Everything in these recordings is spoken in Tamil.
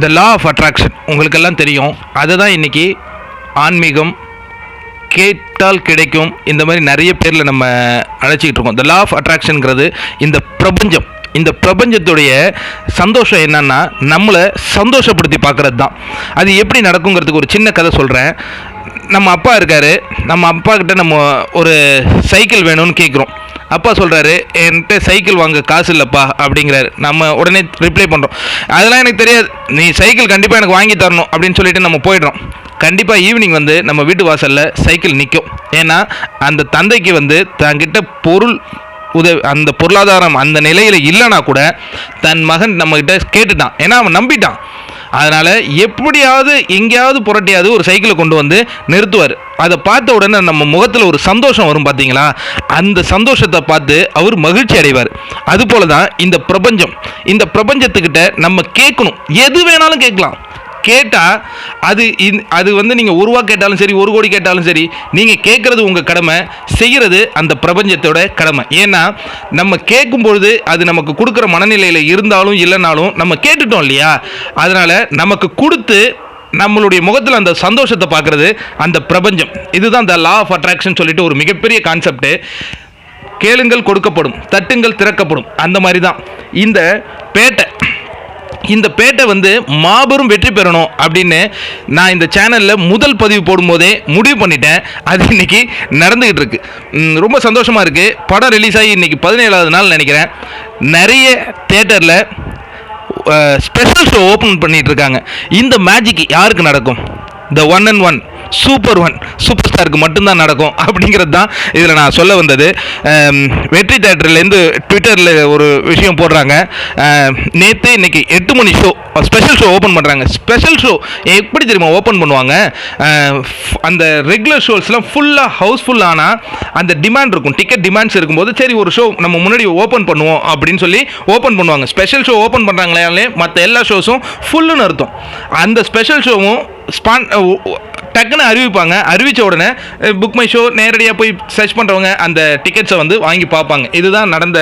த லா ஆஃப் அட்ராக்ஷன் உங்களுக்கெல்லாம் தெரியும். அதை தான் இன்றைக்கி ஆன்மீகம் கேட்டால் கிடைக்கும். இந்த மாதிரி நிறைய பேரில் நம்ம அழைச்சிக்கிட்டு இருக்கோம். த லா ஆஃப் அட்ராக்ஷனுங்கிறது இந்த பிரபஞ்சம். இந்த பிரபஞ்சத்துடைய சந்தோஷம் என்னன்னா நம்மளை சந்தோஷப்படுத்தி பார்க்கறது தான் அது எப்படி நடக்குங்கிறதுக்கு ஒரு சின்ன கதை சொல்கிறேன் நம்ம அப்பா இருக்கார். நம்ம அப்பா கிட்ட நம்ம ஒரு சைக்கிள் வேணும்னு கேட்குறோம் அப்பா சொல்கிறாரு என்கிட்ட சைக்கிள் வாங்க காசு இல்லைப்பா அப்படிங்கிறாரு. நம்ம உடனே ரிப்ளை பண்ணுறோம் அதெல்லாம் எனக்கு தெரியாது. நீ சைக்கிள் கண்டிப்பாக எனக்கு வாங்கி தரணும் அப்படின்னு சொல்லிட்டு நம்ம போயிடுறோம். கண்டிப்பாக ஈவினிங் வந்து நம்ம வீட்டு வாசலில் சைக்கிள் நிற்கும் ஏன்னா அந்த தந்தைக்கு வந்து தங்கிட்ட பொருள் உதவி அந்த பொருளாதாரம் அந்த நிலையில் இல்லைனா கூட தன் மகன் நம்மக்கிட்ட கேட்டுட்டான். ஏன்னா அவன் நம்பிட்டான். அதனால் எப்படியாவது எங்கேயாவது புரட்டியாவது ஒரு சைக்கிளை கொண்டு வந்து நிறுத்துவார். அதை பார்த்த உடனே நம்ம முகத்தில் ஒரு சந்தோஷம் வரும் பார்த்தீங்களா அந்த சந்தோஷத்தை பார்த்து அவர் மகிழ்ச்சி அடைவார். அதுபோல தான் இந்த பிரபஞ்சம். இந்த பிரபஞ்சத்துக்கிட்ட நம்ம கேட்கணும். எது வேணாலும் கேட்கலாம். கேட்டால் அது இந்- அது வந்து நீங்கள் ஒரு ரூபா கேட்டாலும் சரி ஒரு கோடி கேட்டாலும் சரி நீங்கள் கேட்குறது உங்கள் கடமை செய்கிறது அந்த பிரபஞ்சத்தோட கடமை. ஏன்னா நம்ம கேட்கும் பொழுது அது நமக்கு கொடுக்குற மனநிலையில் இருந்தாலும் இல்லைனாலும் நம்ம கேட்டுட்டோம் இல்லையா? அதனால் நமக்கு கொடுத்து நம்மளுடைய முகத்தில் அந்த சந்தோஷத்தை பார்க்குறது அந்த பிரபஞ்சம். இதுதான் இந்த லா ஆஃப் அட்ராக்ஷன் சொல்லிட்டு ஒரு மிகப்பெரிய கான்செப்ட்டு கேளுங்கள் கொடுக்கப்படும் தட்டுங்கள் திறக்கப்படும். அந்த மாதிரி தான் இந்த பேட்டை இந்த பேட்டை வந்து மாபெரும் வெற்றி பெறணும் அப்படின்னு நான் இந்த சேனலில் முதல் பதிவு போடும்போதே முடிவு பண்ணிட்டேன். அது இன்னைக்கு நடந்துக்கிட்டு இருக்கு. ரொம்ப சந்தோஷமாக இருக்குது படம் ரிலீஸ் ஆகி இன்றைக்கி பதினேழாவது நாள் நினைக்கிறேன். நிறைய தேட்டரில் ஸ்பெஷல் ஷோ ஓப்பன் பண்ணிகிட்ருக்காங்க இந்த மேஜிக் யாருக்கு நடக்கும்? The one and one super one super ஸ்டாருக்கு மட்டும்தான் நடக்கும். அப்படிங்கிறது தான் இதில் நான் சொல்ல வந்தது. வெற்றி தேட்டர்லேருந்து ட்விட்டரில் ஒரு விஷயம் போடுறாங்க. நேற்று இன்னைக்கு எட்டு மணி ஷோ ஸ்பெஷல் ஷோ ஓப்பன் பண்ணுறாங்க ஸ்பெஷல் ஷோ எப்படி தெரியுமா ஓப்பன் பண்ணுவாங்க? அந்த ரெகுலர் ஷோஸ்லாம் ஃபுல்லாக ஹவுஸ்ஃபுல் ஆனால் அந்த டிமாண்ட் இருக்கும். டிக்கெட் டிமாண்ட்ஸ் இருக்கும்போது சரி ஒரு ஷோ நம்ம முன்னாடி ஓப்பன் பண்ணுவோம் அப்படின்னு சொல்லி ஓப்பன் பண்ணுவாங்க. ஸ்பெஷல் ஷோ ஓப்பன் பண்ணுறாங்களே மற்ற எல்லா ஷோஸும் ஃபுல்லுன்னு அர்த்தம். அந்த ஸ்பெஷல் ஷோவும் ஸ்பான் டக்குன்னு அறிவிப்பாங்க. அறிவித்த உடனே புக் மை ஷோ நேரடியாக போய் சர்ச் பண்ணுறவங்க அந்த டிக்கெட்ஸை வந்து வாங்கி பார்ப்பாங்க. இதுதான் நடந்த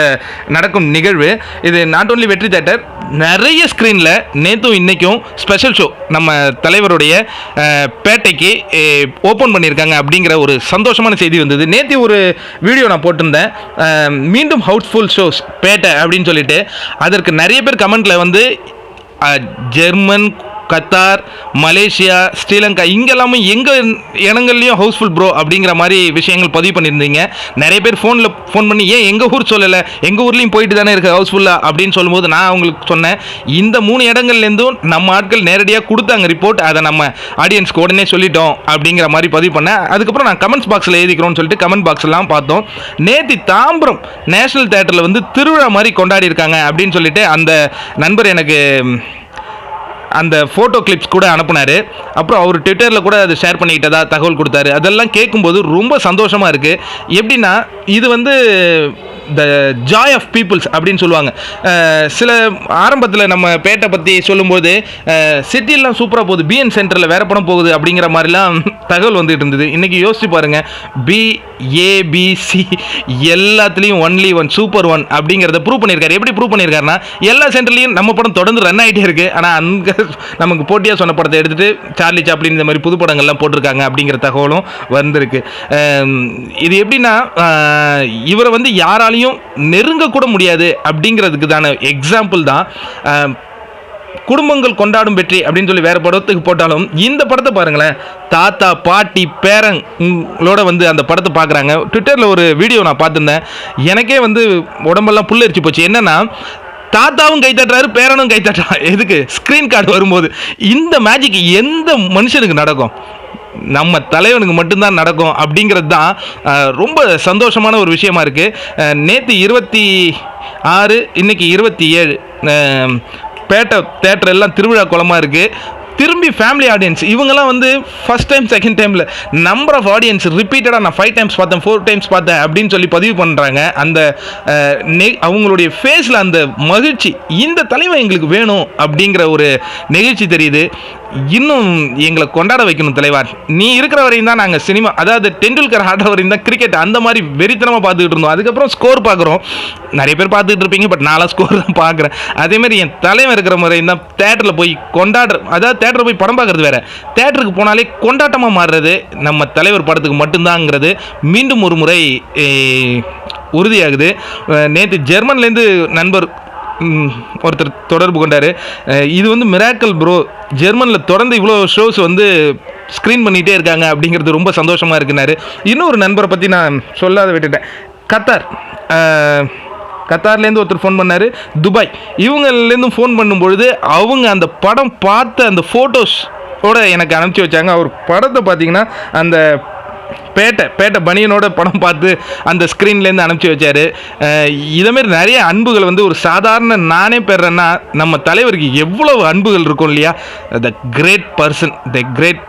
நடக்கும் நிகழ்வு. இது நாட் ஓன்லி வெற்றி தேட்டர் நிறைய ஸ்க்ரீனில் நேற்றும் இன்றைக்கும் ஸ்பெஷல் ஷோ நம்ம தலைவருடைய பேட்டைக்கு ஓப்பன் பண்ணியிருக்காங்க அப்படிங்கிற ஒரு சந்தோஷமான செய்தி வந்தது. நேற்று ஒரு வீடியோ நான் போட்டிருந்தேன். மீண்டும் ஹவுஸ்ஃபுல் ஷோஸ் பேட்டை அப்படின்னு சொல்லிட்டு அதற்கு நிறைய பேர் கமெண்ட்டில் வந்து ஜெர்மன் கத்தார் மலேசியா ஸ்ரீலங்கா இங்கெல்லாமே எங்கள் இடங்கள்லையும் ஹவுஸ்ஃபுல் ப்ரோ அப்படிங்கிற மாதிரி விஷயங்கள் பதிவு பண்ணியிருந்தீங்க. நிறைய பேர் ஃபோனில் ஃபோன் பண்ணி ஏன் எங்கள் ஊர் சொல்லலை? எங்கள் ஊர்லேயும் போயிட்டு தானே இருக்குது ஹவுஸ்ஃபுல்லாக அப்படின்னு சொல்லும்போது நான் அவங்களுக்கு சொன்னேன். இந்த மூணு இடங்கள்லேருந்தும் நம்ம ஆட்கள் நேரடியாக கொடுத்தாங்க ரிப்போர்ட் அதை நம்ம ஆடியன்ஸ்க்கு உடனே சொல்லிட்டோம் அப்படிங்கிற மாதிரி பதிவு பண்ணேன். அதுக்கப்புறம் நான் கமெண்ட்ஸ் பாக்ஸில் எழுதிக்கிறோம்னு சொல்லிட்டு கமெண்ட் பாக்ஸ்லாம் பார்த்தோம். நேத்தி தாம்பரம் நேஷனல் தேட்டரில் வந்து திருவிழா மாதிரி கொண்டாடி இருக்காங்க அப்படின்னு சொல்லிட்டு அந்த நண்பர் எனக்கு அந்த ஃபோட்டோ கிளிப்ஸ் கூட அனுப்புனார். அப்புறம் அவர் ட்விட்டரில் கூட அதை ஷேர் பண்ணிக்கிட்டதா தகவல் கொடுத்தாரு. அதெல்லாம் கேட்கும்போது ரொம்ப சந்தோஷமாக இருக்குது எப்படின்னா இது வந்து த ஜாய் ஆஃப் பீப்புள்ஸ் அப்படின்னு சொல்லுவாங்க. சில ஆரம்பத்தில் நம்ம பேட்டை பற்றி சொல்லும்போது சிட்டிலாம் சூப்பராக போகுது. பிஎன் சென்டரில் வேற படம் போகுது அப்படிங்கிற மாதிரிலாம் தகவல் வந்துட்டு இருந்தது. இன்றைக்கி யோசிச்சு பாருங்கள் பி ஏபிசி எல்லாத்துலேயும் ஒன்லி ஒன் சூப்பர் ஒன் அப்படிங்கிறத ப்ரூவ் பண்ணியிருக்காரு. எப்படி ப்ரூவ் பண்ணியிருக்காருன்னா எல்லா சென்டர்லேயும் நம்ம படம் தொடர்ந்து ரன் ஆகிட்டே இருக்கு. ஆனால் அங்கே நமக்கு போட்டியாக சொன்ன படத்தை எடுத்துகிட்டு சார்லி சாப்ளின் இந்த மாதிரி புது படங்கள்லாம் போட்டிருக்காங்க அப்படிங்கிற தகவலும் வந்திருக்கு. இது எப்படின்னா இவரை வந்து யாராலையும் நெருங்கக்கூட முடியாது அப்படிங்கிறதுக்கு தான எக்ஸாம்பிள் தான். குடும்பங்கள் கொண்டாடும் வெற்றி அப்படின்னு சொல்லி வேறு படத்துக்கு போட்டாலும் இந்த படத்தை பாருங்களேன். தாத்தா பாட்டி பேரங்களோட வந்து அந்த படத்தை பார்க்குறாங்க ட்விட்டரில் ஒரு வீடியோ நான் பார்த்துருந்தேன். எனக்கே வந்து உடம்பெல்லாம் புல்லரிச்சு போச்சு. என்னென்னா தாத்தாவும் கை தட்டுறாரு பேரனும் கை தட்டுறான் எதுக்கு? ஸ்க்ரீன் கார்டு வரும்போது. இந்த மேஜிக் எந்த மனுஷனுக்கு நடக்கும்? நம்ம தலைவனுக்கு மட்டும்தான் நடக்கும் அப்படிங்கிறது தான் ரொம்ப சந்தோஷமான ஒரு விஷயமா இருக்குது நேற்று இருபத்தி ஆறு இன்றைக்கி இருபத்தி ஏழு. பேட்டை தேட்டர் எல்லாம் திருவிழா குளமாக இருக்குது திரும்பி ஃபேமிலி ஆடியன்ஸ் இவங்கெல்லாம் வந்து ஃபஸ்ட் டைம் செகண்ட் டைமில் நம்பர் ஆஃப் ஆடியன்ஸ் ரிப்பீட்டடாக நான் ஃபைவ் டைம்ஸ் பார்த்தேன் ஃபோர் டைம்ஸ் பார்த்தேன் அப்படின்னு சொல்லி பதிவு பண்ணுறாங்க அந்த நெ- அவங்களுடைய ஃபேஸில் அந்த மகிழ்ச்சி இந்த தலைவன் எங்களுக்கு வேணும் அப்படிங்கிற ஒரு நெகிழ்ச்சி தெரியுது. இன்னும் எங்களை கொண்டாட வைக்கணும் தலைவார் நீ இருக்கிற வரையும் தான் நாங்கள் சினிமா அதாவது டெண்டுல்கர் ஆடுற வரையும் தான் கிரிக்கெட் அந்த மாதிரி வெறித்தனமாக பார்த்துக்கிட்டு இருந்தோம். அதுக்கப்புறம் ஸ்கோர் பார்க்குறோம். நிறைய பேர் பார்த்துக்கிட்டு இருப்பீங்க பட் நான்லாம் ஸ்கோர் தான் பார்க்குறேன். அதேமாதிரி என் தலைவன் இருக்கிற முறையும் தான் தேட்டரில் போய் கொண்டாடுற அதாவது தேட்டரில் போய் படம் பார்க்குறது வேறு. தேட்டருக்கு போனாலே கொண்டாட்டமாக மாறுறது நம்ம தலைவர் படத்துக்கு மட்டும்தாங்கிறது மீண்டும் ஒரு முறை உறுதியாகுது. நேற்று ஜெர்மன்லேருந்து நண்பர் ஒருத்தர் தொடர்பு கொண்டார். இது வந்து மிராக்கல் ப்ரோ. ஜெர்மனில் தொடர்ந்து இவ்வளோ ஷோஸ் வந்து ஸ்க்ரீன் பண்ணிகிட்டே இருக்காங்க அப்படிங்கிறது ரொம்ப சந்தோஷமாக இருக்குனாரு. இன்னொரு நண்பரை பற்றி நான் சொல்லாத விட்டுட்டேன். கத்தார். கத்தார்லேருந்து ஒருத்தர் ஃபோன் பண்ணார். துபாய். இவங்கலேருந்து ஃபோன் பண்ணும்பொழுது அவங்க அந்த படம் பார்த்த அந்த ஃபோட்டோஸ் ஓட எனக்கு அனுப்பிச்சி வச்சாங்க. அவர் படத்தை பார்த்தீங்கன்னா அந்த பேட்டை பேட்டை பனியனோட படம் பார்த்து அந்த ஸ்க்ரீன்லேருந்து அனுப்பிச்சி வச்சார். இதேமாரி நிறைய அன்புகள் வந்து ஒரு சாதாரண நானே பெறேன்னா நம்ம தலைவருக்கு எவ்வளவு அன்புகள் இருக்கும் இல்லையா? The great person the great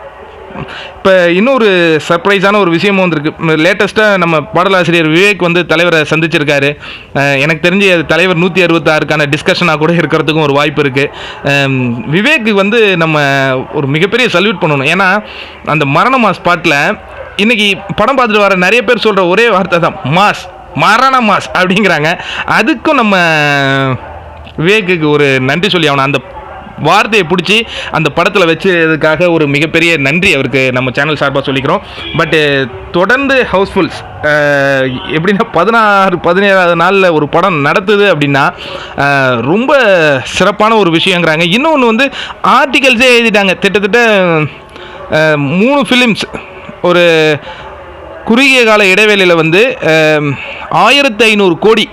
இப்போ இன்னொரு சர்ப்ரைஸான ஒரு விஷயமும் வந்திருக்கு. லேட்டஸ்ட்டாக நம்ம பாடலாசிரியர் விவேக் வந்து தலைவரை சந்திச்சிருக்காரு. எனக்கு தெரிஞ்சு அது தலைவர் நூற்றி அறுபத்தாறுக்கான டிஸ்கஷனாக கூட இருக்கிறதுக்கும் ஒரு வாய்ப்பு இருக்குது விவேக்கு வந்து நம்ம ஒரு மிகப்பெரிய சல்யூட் பண்ணணும். ஏன்னா அந்த மரண மாஸ் பாட்டில் இன்னைக்கு படம் பார்த்துட்டு வர நிறைய பேர் சொல்கிற ஒரே வார்த்தை தான் மாஸ் மரண மாஸ் அப்படிங்கிறாங்க. அதுக்கும் நம்ம விவேக்குக்கு ஒரு நன்றி சொல்லி ஆகணும். அந்த வார்த்தையை பிடிச்சி அந்த படத்தில் வச்சதுக்காக ஒரு மிகப்பெரிய நன்றி அவருக்கு நம்ம சேனல் சார்பாக சொல்லிக்கிறோம். பட்டு தொடர்ந்து ஹவுஸ்ஃபுல்ஸ் எப்படின்னா பதினாறு பதினேழாவது நாளில் ஒரு படம் நடத்துது அப்படின்னா ரொம்ப சிறப்பான ஒரு விஷயங்கிறாங்க. இன்னொன்று வந்து ஆர்டிகல்ஸே எழுதிட்டாங்க. கிட்டத்தட்ட மூணு ஃபிலிம்ஸ் ஒரு குறுகிய கால இடைவேளையில் வந்து ஆயிரத்தி ஐநூறு கோடி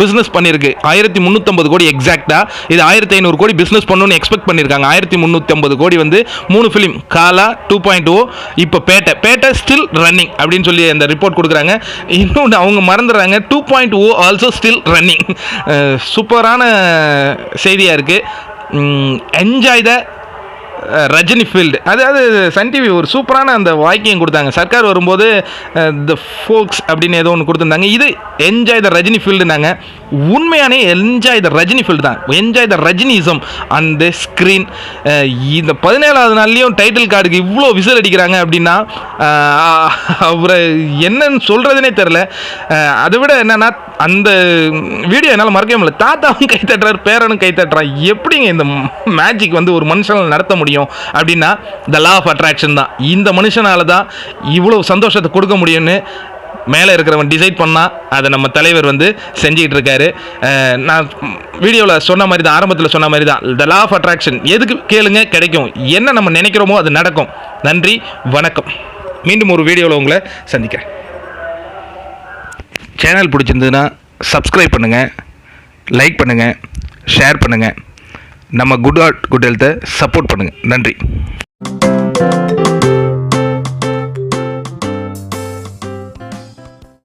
பிஸ்னஸ் பண்ணியிருக்கு. ஆயிரத்தி முந்நூற்றம்பது கோடி எக்ஸாக்டாக இது ஆயிரத்தி ஐநூறு கோடி பிஸ்னஸ் பண்ணணும்னு எக்ஸ்பெக்ட் பண்ணியிருக்காங்க. ஆயிரத்தி முந்நூற்றம்பது கோடி வந்து மூணு film Kaala two point O இப்போ பேட்டை பேட்டை ஸ்டில் ரன்னிங் அப்படின்னு சொல்லி அந்த ரிப்போர்ட் கொடுக்குறாங்க. இன்னொன்று அவங்க மறந்துடுறாங்க. Two point O also still running சூப்பரான செய்தியாக இருக்குது என்ஜாய் த ரஜினி ஃபீல்டு அதாவது சன் டிவி ஒரு சூப்பரான அந்த வாக்கியம் கொடுத்தாங்க. சர்க்கார் வரும்போது த ஃபோக்ஸ் அப்படின்னு ஏதோ ஒன்று கொடுத்துருந்தாங்க. இது என்ஜாய் த ரஜினி ஃபீல்டுனாங்க உண்மையானே என்ஜாய் த ரஜினி ஃபீல்டு தான். என்ஜாய் த ரஜினிசம் அந்த ஸ்க்ரீன் இந்த பதினேழாவது நாள்லேயும் டைட்டில் கார்டுக்கு இவ்வளோ விசில் அடிக்கிறாங்க அப்படின்னா அவரை என்னன்னு சொல்கிறதுனே தெரில அதை விட என்னென்னா அந்த வீடியோ என்னால் மறக்கவே முடியல. தாத்தாவும் கை தட்டுறாரு பேரனும் கை தட்டுறான். எப்படிங்க இந்த மேஜிக் வந்து ஒரு மனுஷனால் நடத்த முடியும்? அப்படின்னா த லா ஆஃப் அட்ராக்ஷன் தான். இந்த மனுஷனால தான் இவ்வளோ சந்தோஷத்தை கொடுக்க முடியும்னு மேலே இருக்கிறவன் டிசைட் பண்ணால் அதை நம்ம தலைவர் வந்து செஞ்சுக்கிட்டு இருக்காரு. நான் வீடியோவில் சொன்ன மாதிரி தான் ஆரம்பத்தில் சொன்ன மாதிரி தான். த லா ஆஃப் அட்ராக்ஷன் எதுக்கு கேளுங்க கிடைக்கும். என்ன நம்ம நினைக்கிறோமோ அது நடக்கும். நன்றி வணக்கம். மீண்டும் ஒரு வீடியோவில் உங்களை சந்திக்கிறேன். சேனல் பிடிச்சிருந்ததுன்னா சப்ஸ்கிரைப் பண்ணுங்கள் லைக் பண்ணுங்கள் ஷேர் பண்ணுங்கள் நம்ம குட் ஆர்ட் குட் ஹெல்த்தை சப்போர்ட் பண்ணுங்கள் நன்றி.